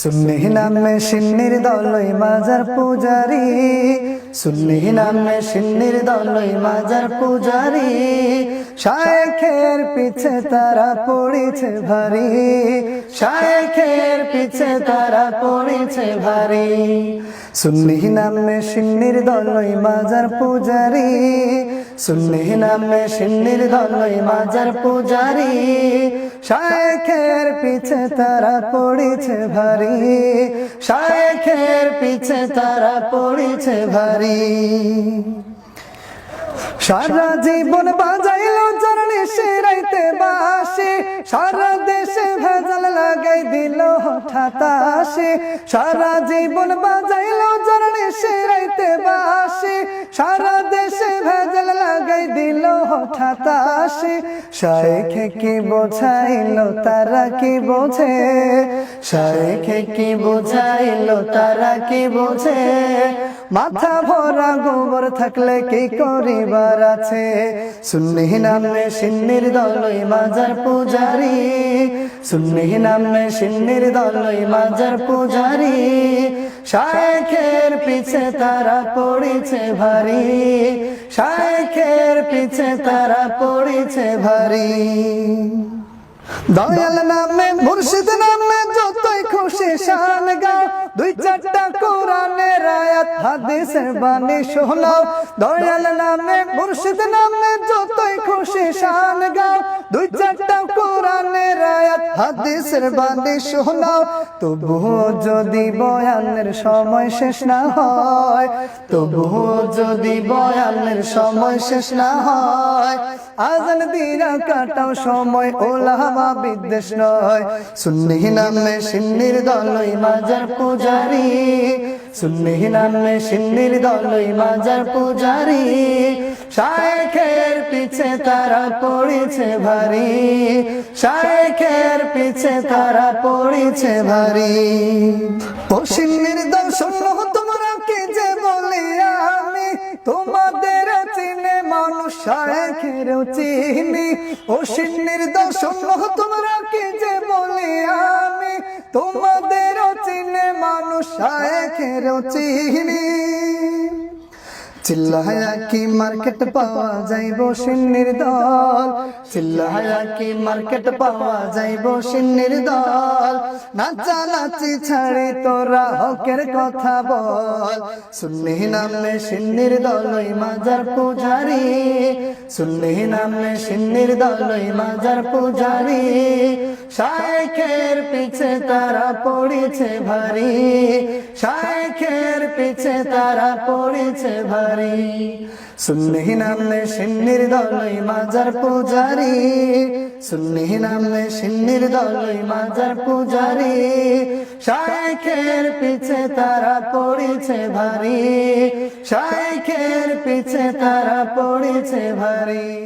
সুন্নি নামে সিন্নির দলই মাজার পূজারি। সুন্নি নামে সিন্নির দলই মাজার পূজারি। শায়েখের পিছে তারা পড়েছে ভারী। শায়েখের পিছে তারা পড়েছে ভারী। সুন্নি নামে সিন্নির দলই মাজার পূজারি। সুন্নি নামে সিন্নির দলই মাজার পূজারি। শায়েখের পিছে তারা পড়েছে ভারী। শায়েখের পিছে তারা পড়েছে ভারী। সারা জীবন বাজাইল চরণে সেরাইতে বাসে সারা দেশে ভেজাল লাগাই দিল আসে। সারা জীবন বাজাইল চরণে সেরাইতে বাসে সারা দেশে ভেজাল লাগাই দিল হঠাৎ আসে শায়েখে কি বোঝাইল তারা কি বোঝে? শায়েখে কি বোঝাইল তারা কি বোঝে? মাথা ভরা গোবর থাকলে কি করিবার আছে? সুন্নি নামে সিন্নির দলই মাজার পূজারি। সুন্নি নামে সিন্নির দলই মাজার পূজারি। শায়েখের পিছে তারা পড়েছে ভারী। শায়েখের পিছে তারা পড়েছে ভারী। দয়াল নামে, মুর্শিদ নামে, যতই খুশি শান গাও। দুই চারটা কোরআনের আয়াত, হাদিসের বাণী শোনাও। দয়াল নামে, মুর্শিদ নামে, যতই খুশি শান গাও। দুই চারটা কোরআনের হাদিসের বাণী শোনাও, তবুও যদি বয়ানের সময় শেষ না হয়, তবুও যদি বয়ানের সময় শেষ না হয়, আজান দিরা কাটাও সময় ওলামা বিদ্বেষ নয়। সুন্নি নামে সিন্নির দলই মাজার পূজারি, সুন্নি নামে সিন্নির দলই মাজার পূজারি। শায়েখের পিছে তারা পড়েছে ভারী। শায়েখের পিছে তারা পড়েছে ভারী। ও সিন্নির দর্শন তোমরা কি যে বলি আমি? তোমাদের চিনে মানুষ শায়েখের চিনি। ও সিন্নির দর্শন তোমরা কি যে বলি আমি? তোমাদের চিনে মানুষ শায়েখের চিনি। চিল্লাহায়া কি মার্কেট পাওয়া যাইব সিন্নির দল? চিল্লাহায়া কি মার্কেট পাওয়া যাইব সিন্নির দল? নাচা নাচি ছাড়ি তোরা হকের কথা বল। সুন্নি নামে সিন্নির দলই মাজার পূজারি। সুন্নি নামে সিন্নির দলই মাজার পূজারি। শায়েখের পিছে তারা পড়েছে ভারী। শায়েখের পিছে তারা পড়েছে ভারী। সুন্নি নামে সিন্নির দলই মাজার পূজারি। সুন্নি নামে সিন্নির দলই মাজার পূজারি। শায়েখের পিছে তারা পড়েছে ভারী। শায়েখের পিছে তারা পড়েছে ভারী।